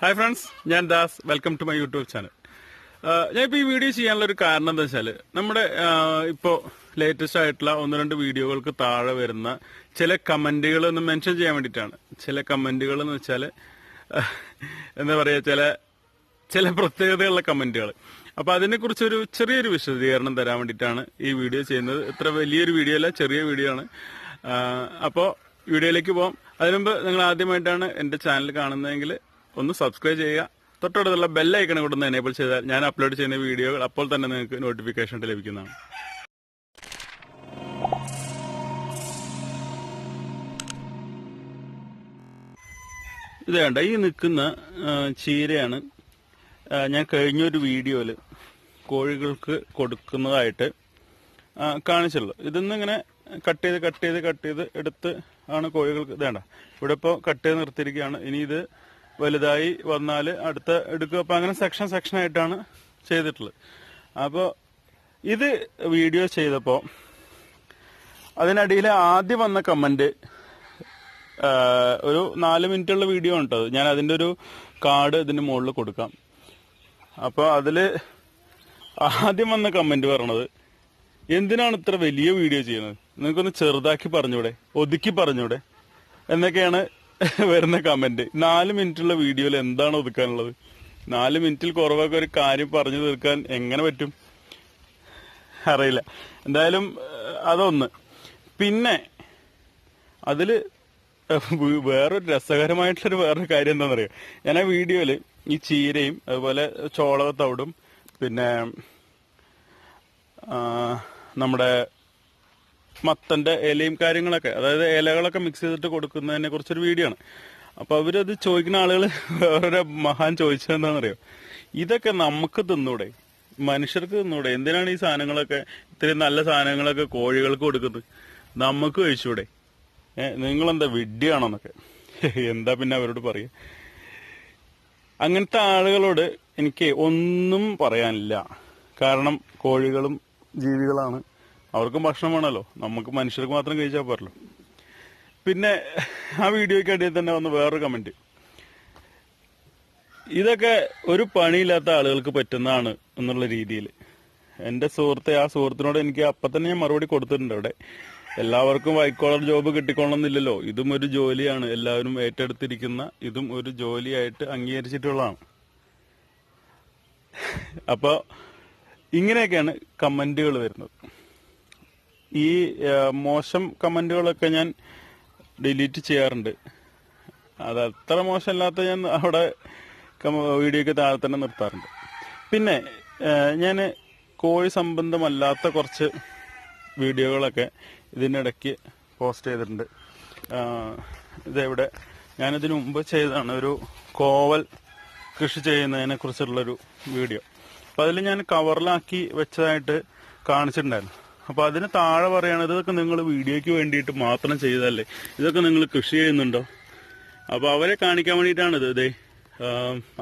Hi friends ഞാൻ Das. Welcome to my YouTube channel ഞാൻ ഇപ്പോൾ ഈ വീഡിയോ ചെയ്യാനുള്ള ഒരു കാരണം എന്താ വെച്ചാൽ നമ്മുടെ ഇപ്പോൾ ലേറ്റസ്റ്റ് ആയിട്ടുള്ള ഒന്ന് രണ്ട് വീഡിയോകൾക്ക് താഴെ വരുന്ന ചില കമന്റുകൾ ഒന്ന് മെൻഷൻ ചെയ്യാൻ വേണ്ടിയിട്ടാണ്. ചില കമന്റുകൾ എന്ന് വെച്ചാൽ എന്താ പറയുക ചില ചില പ്രത്യേകതയുള്ള കമന്റുകൾ അപ്പൊ അതിനെക്കുറിച്ചൊരു ചെറിയൊരു വിശദീകരണം തരാൻ വേണ്ടിയിട്ടാണ് ഈ വീഡിയോ ചെയ്യുന്നത്. ഇത്ര വലിയൊരു വീഡിയോ അല്ല ചെറിയ വീഡിയോ ആണ്. അപ്പോൾ വീഡിയോയിലേക്ക് പോകാം അതിനുമുമ്പ് നിങ്ങൾ ആദ്യമായിട്ടാണ് എന്റെ ചാനൽ കാണുന്നതെങ്കിൽ ഒന്ന് സബ്സ്ക്രൈബ് ചെയ്യുക. തൊട്ടടുത്തുള്ള ബെല്ലൈക്കണെ കൊണ്ടൊന്ന് എനേബിൾ ചെയ്താൽ ഞാൻ അപ്ലോഡ് ചെയ്യുന്ന വീഡിയോകൾ അപ്പോൾ തന്നെ നിങ്ങൾക്ക് നോട്ടിഫിക്കേഷൻ ലഭിക്കുന്നതാണ്. ഇത് വേണ്ട ഈ നിൽക്കുന്ന ചീരയാണ്. ഞാൻ കഴിഞ്ഞൊരു വീഡിയോയിൽ കോഴികൾക്ക് കൊടുക്കുന്നതായിട്ട് കാണിച്ചുള്ളൂ ഇതൊന്നും ഇങ്ങനെ കട്ട് ചെയ്ത് കട്ട് ചെയ്ത് കട്ട് ചെയ്ത് എടുത്ത് ആണ് കോഴികൾക്ക് ഇതേണ്ട ഇവിടെ ഇപ്പോൾ കട്ട് ചെയ്ത് നിർത്തിയിരിക്കുകയാണ്. ഇനി ഇത് വലുതായി വന്നാൽ അടുത്ത എടുക്കുക. അപ്പം അങ്ങനെ സെക്ഷൻ ആയിട്ടാണ് ചെയ്തിട്ടുള്ളത്. അപ്പോൾ ഇത് വീഡിയോ ചെയ്തപ്പോൾ അതിനടിയിൽ ആദ്യം വന്ന കമന്റ് ഒരു നാല് മിനിറ്റുള്ള വീഡിയോ ഉണ്ടത് ഞാൻ അതിന്റെ ഒരു കാർഡ് ഇതിന്റെ മുകളിൽ കൊടുക്കാം. അപ്പോൾ അതിൽ ആദ്യം വന്ന കമന്റ് പറഞ്ഞത് എന്തിനാണ് ഇത്ര വലിയ വീഡിയോ ചെയ്യുന്നത്? നിങ്ങൾക്കൊന്ന് ചെറുതാക്കി പറഞ്ഞൂടെ? ഒതുക്കി പറഞ്ഞൂടെ? എന്നൊക്കെയാണ് വരുന്ന കമന്റ് നാല് മിനിറ്റുള്ള വീഡിയോയിൽ എന്താണ് ഒതുക്കാനുള്ളത്? നാല് മിനിറ്റിൽ കുറവൊക്കെ ഒരു കാര്യം പറഞ്ഞു തീർക്കാൻ എങ്ങനെ പറ്റും? അറിയില്ല. എന്തായാലും അതൊന്ന്. പിന്നെ അതിൽ വേ- വേറൊരു രസകരമായിട്ടുള്ളൊരു വേറൊരു കാര്യം എന്താണെന്നറിയോ ഞാൻ ആ വീഡിയോയിൽ ഈ ചീരയും അതുപോലെ ചോളത്തവിടും പിന്നെ നമ്മുടെ മത്തന്റെ ഇലയും കാര്യങ്ങളൊക്കെ അതായത് ഇലകളൊക്കെ മിക്സ് ചെയ്തിട്ട് കൊടുക്കുന്നതിനെ കുറിച്ചൊരു വീഡിയോ ആണ്. അപ്പൊ അവരത് ചോദിക്കുന്ന ആളുകൾ വേറെ മഹാൻ ചോദിച്ചതെന്താണെന്നറിയോ ഇതൊക്കെ നമുക്ക് തിന്നൂടെ? മനുഷ്യർക്ക് തിന്നൂടെ? എന്തിനാണ് ഈ സാധനങ്ങളൊക്കെ ഇത്രയും നല്ല സാധനങ്ങളൊക്കെ കോഴികൾക്ക് കൊടുക്കുന്നത്? നമുക്ക് കഴിച്ചൂടെ? നിങ്ങളെന്താ വിഡ്ഢിയാണോന്നൊക്കെ. എന്താ പിന്നെ അവരോട് പറയുക അങ്ങനത്തെ ആളുകളോട് എനിക്ക് ഒന്നും പറയാനില്ല. കാരണം കോഴികളും ജീവികളാണ്. അവർക്കും ഭക്ഷണം വേണമല്ലോ നമുക്ക് മനുഷ്യർക്ക് മാത്രം കഴിച്ചാൽ പോരല്ലോ. പിന്നെ ആ വീഡിയോയ്ക്ക് അടിയിൽ തന്നെ വന്ന വേറൊരു കമന്റ് ഇതൊക്കെ ഒരു പണിയില്ലാത്ത ആളുകൾക്ക് പറ്റുന്നതാണ് എന്നുള്ള രീതിയിൽ. എന്റെ സുഹൃത്തെ ആ സുഹൃത്തിനോട് എനിക്ക് അപ്പം തന്നെ ഞാൻ മറുപടി കൊടുത്തിട്ടുണ്ട് അവിടെ. എല്ലാവർക്കും വൈറ്റ് കോളർ ജോബ് കിട്ടിക്കൊള്ളണമെന്നില്ലല്ലോ. ഇതും ഒരു ജോലിയാണ്. എല്ലാവരും ഏറ്റെടുത്തിരിക്കുന്ന ഇതും ഒരു ജോലിയായിട്ട് അംഗീകരിച്ചിട്ടുള്ളതാണ്. അപ്പോൾ ഇങ്ങനെയൊക്കെയാണ് കമന്റുകൾ വരുന്നത്. ഈ മോശം കമന്റുകളൊക്കെ ഞാൻ ഡിലീറ്റ് ചെയ്യാറുണ്ട്. അത് അത്ര മോശമല്ലാത്ത ഞാൻ അവിടെ വീഡിയോ ഒക്കെ താഴെ തന്നെ നിർത്താറുണ്ട്. പിന്നെ ഞാൻ കോഴി സംബന്ധമല്ലാത്ത കുറച്ച് വീഡിയോകളൊക്കെ ഇതിനിടയ്ക്ക് പോസ്റ്റ് ചെയ്തിട്ടുണ്ട്. ഇതെവിടെ? ഞാനിതിനു മുമ്പ് ചെയ്തതാണ് ഒരു കോവൽ കൃഷി ചെയ്യുന്നതിനെ കുറിച്ചുള്ളൊരു വീഡിയോ. അപ്പോൾ അതിൽ ഞാൻ കവറിലാക്കി വെച്ചതായിട്ട് കാണിച്ചിട്ടുണ്ടായിരുന്നു. അപ്പൊ അതിന് താഴെ പറയുകയാണെങ്കിൽ ഇതൊക്കെ നിങ്ങൾ വീഡിയോയ്ക്ക് വേണ്ടിയിട്ട് മാത്രം ചെയ്തതല്ലേ? ഇതൊക്കെ നിങ്ങൾ കൃഷി ചെയ്യുന്നുണ്ടോ? അപ്പൊ അവരെ കാണിക്കാൻ വേണ്ടിയിട്ടാണ് ഇത്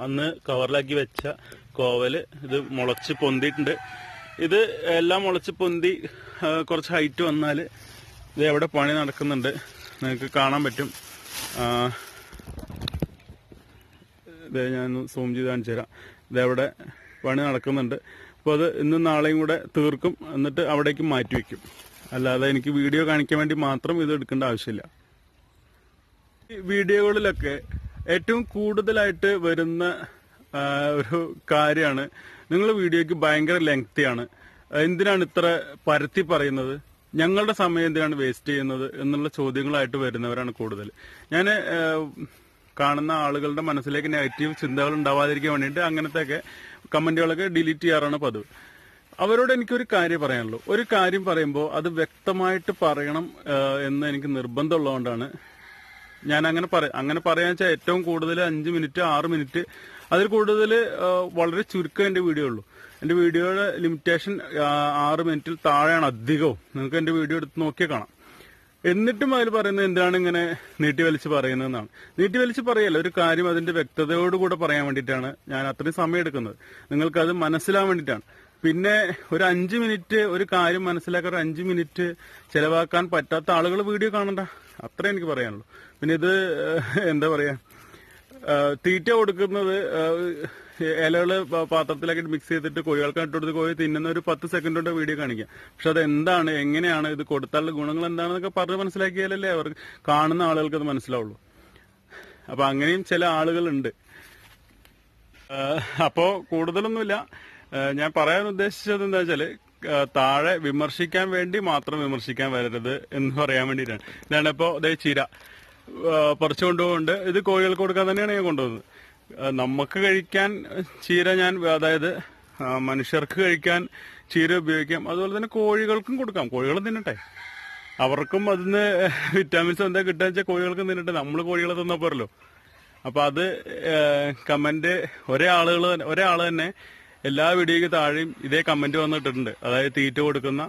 അന്ന് കവറിലാക്കി വെച്ച കോവൽ ഇത് മുളച്ച് പൊന്തിട്ടുണ്ട് ഇത് എല്ലാം മുളച്ച് പൊന്തി കുറച്ച് ഹൈറ്റ് വന്നാൽ ഇത് എവിടെ പണി നടക്കുന്നുണ്ട് നിങ്ങൾക്ക് കാണാൻ പറ്റും. ഇത് ഞാൻ സൂം ചെയ്ത് കാണിച്ചു തരാം ഇതെവിടെ പണി നടക്കുന്നുണ്ട്. അപ്പോൾ അത് ഇന്നും നാളെയും കൂടെ തീർക്കും. എന്നിട്ട് അവിടേക്ക് മാറ്റി വെക്കും. അല്ലാതെ എനിക്ക് വീഡിയോ കാണിക്കാൻ വേണ്ടി മാത്രം ഇത് എടുക്കേണ്ട ആവശ്യമില്ല. വീഡിയോകളിലൊക്കെ ഏറ്റവും കൂടുതലായിട്ട് വരുന്ന ഒരു കാര്യമാണ്. നിങ്ങൾ വീഡിയോയ്ക്ക് ഭയങ്കര ലെങ്തിയാണ്. എന്തിനാണ് ഇത്ര പരത്തി പറയുന്നത്? ഞങ്ങളുടെ സമയം എന്തിനാണ് വേസ്റ്റ് ചെയ്യുന്നത് എന്നുള്ള ചോദ്യങ്ങളായിട്ട് വരുന്നവരാണ് കൂടുതൽ. ഞാൻ കാണുന്ന ആളുകളുടെ മനസ്സിലേക്ക് നെഗറ്റീവ് ചിന്തകൾ ഉണ്ടാവാതിരിക്കാൻ വേണ്ടിയിട്ട് അങ്ങനത്തെയൊക്കെ കമന്റുകളൊക്കെ ഡിലീറ്റ് ചെയ്യാറാണ് പതിവ്. അവരോട് എനിക്കൊരു കാര്യം പറയാനുള്ളൂ. ഒരു കാര്യം പറയുമ്പോൾ അത് വ്യക്തമായിട്ട് പറയണം എന്ന് എനിക്ക് നിർബന്ധമുള്ളതുകൊണ്ടാണ് ഞാൻ അങ്ങനെ പറ അങ്ങനെ പറയാന്ന് വെച്ചാൽ ഏറ്റവും കൂടുതൽ അഞ്ച് മിനിറ്റ് ആറ് മിനിറ്റ്. അതിൽ കൂടുതൽ വളരെ ചുരുക്കം എന്റെ വീഡിയോ ഉള്ളൂ. എന്റെ വീഡിയോയുടെ ലിമിറ്റേഷൻ ആറ് മിനിറ്റിൽ താഴെയാണ് അധികവും. നിങ്ങൾക്ക് എന്റെ വീഡിയോ എടുത്ത് നോക്കിയാൽ കാണാം. എന്നിട്ടും അതിൽ പറയുന്നത് എന്താണ് ഇങ്ങനെ നീട്ടി വലിച്ച് പറയുന്നതെന്നാണ് നീട്ടി വലിച്ച് പറയല്ല ഒരു കാര്യം അതിന്റെ വ്യക്തതയോടുകൂടെ പറയാൻ വേണ്ടിയിട്ടാണ് ഞാൻ അത്രയും സമയം എടുക്കുന്നത്. നിങ്ങൾക്ക് അത് മനസ്സിലാൻ വേണ്ടിയിട്ടാണ്. പിന്നെ ഒരു അഞ്ച് മിനിറ്റ് ഒരു കാര്യം മനസ്സിലാക്കാൻ ഒരു അഞ്ച് മിനിറ്റ് ചെലവാക്കാൻ പറ്റാത്ത ആളുകൾ വീഡിയോ കാണണ്ട. അത്രേ എനിക്ക് പറയാനുള്ളൂ. പിന്നെ ഇത് എന്താ പറയാ തീറ്റ കൊടുക്കുന്നത് ഇലകൾ പാത്രത്തിലൊക്കെ മിക്സ് ചെയ്തിട്ട് കോഴികൾക്ക് ഇട്ടുകൊടുത്ത് കോഴി തിന്നുന്ന ഒരു പത്ത് സെക്കൻഡ് കൊണ്ട് വീഡിയോ കാണിക്കാം. പക്ഷെ അത് എന്താണ് എങ്ങനെയാണ് ഇത് കൊടുത്താലുള്ള ഗുണങ്ങൾ എന്താണെന്നൊക്കെ പറഞ്ഞ് മനസ്സിലാക്കിയാലല്ലേ അവർ കാണുന്ന ആളുകൾക്ക് അത് മനസ്സിലാവുള്ളൂ. അപ്പൊ അങ്ങനെയും ചില ആളുകളുണ്ട്. അപ്പോ കൂടുതലൊന്നുമില്ല. ഞാൻ പറയാൻ ഉദ്ദേശിച്ചത് എന്താ വെച്ചാൽ താഴെ വിമർശിക്കാൻ വേണ്ടി മാത്രം വിമർശിക്കാൻ വരരുത് എന്ന് പറയാൻ വേണ്ടിയിട്ടാണ്. ഇതാണ് ഇപ്പോ ചീര. പറിച്ചു കൊണ്ടുപോകുന്നുണ്ട് ഇത് കോഴികൾക്ക് കൊടുക്കാൻ തന്നെയാണ് ഞാൻ കൊണ്ടുപോകുന്നത്. നമുക്ക് കഴിക്കാൻ ചീര ഞാൻ അതായത് മനുഷ്യർക്ക് കഴിക്കാൻ ചീര ഉപയോഗിക്കാം. അതുപോലെ തന്നെ കോഴികൾക്കും കൊടുക്കാം. കോഴികൾ തിന്നട്ടെ. അവർക്കും അതിന് വിറ്റാമിൻസ് എന്താ കിട്ടുക വെച്ചാൽ കോഴികൾക്ക് തിന്നട്ടെ. നമ്മൾ കോഴികളെ തിന്നാ പോരല്ലോ. അപ്പൊ അത് കമന്റ് ഒരേ ആളുകൾ ഒരേ ആൾ തന്നെ എല്ലാ വീഡിയോയ്ക്ക് താഴെയും ഇതേ കമന്റ് വന്നിട്ടുണ്ട് അതായത് തീറ്റ കൊടുക്കുന്ന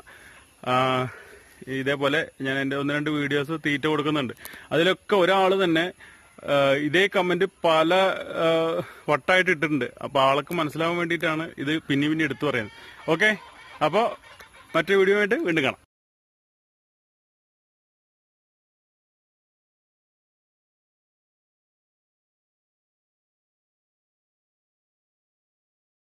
ഇതേപോലെ ഞാൻ എന്റെ ഒന്ന് രണ്ട് വീഡിയോസ് തീറ്റ കൊടുക്കുന്നുണ്ട്. അതിലൊക്കെ ഒരാൾ തന്നെ ഇതേ കമന്റ് പല വട്ടായിട്ട് ഇട്ടിട്ടുണ്ട്. അപ്പൊ ആൾക്ക് മനസ്സിലാവാൻ വേണ്ടിയിട്ടാണ് ഇത് പിന്നെ പിന്നെ എടുത്തു പറയുന്നത്. ഓക്കെ അപ്പോൾ മറ്റൊരു വീഡിയോ ആയിട്ട് വീണ്ടും കാണാം.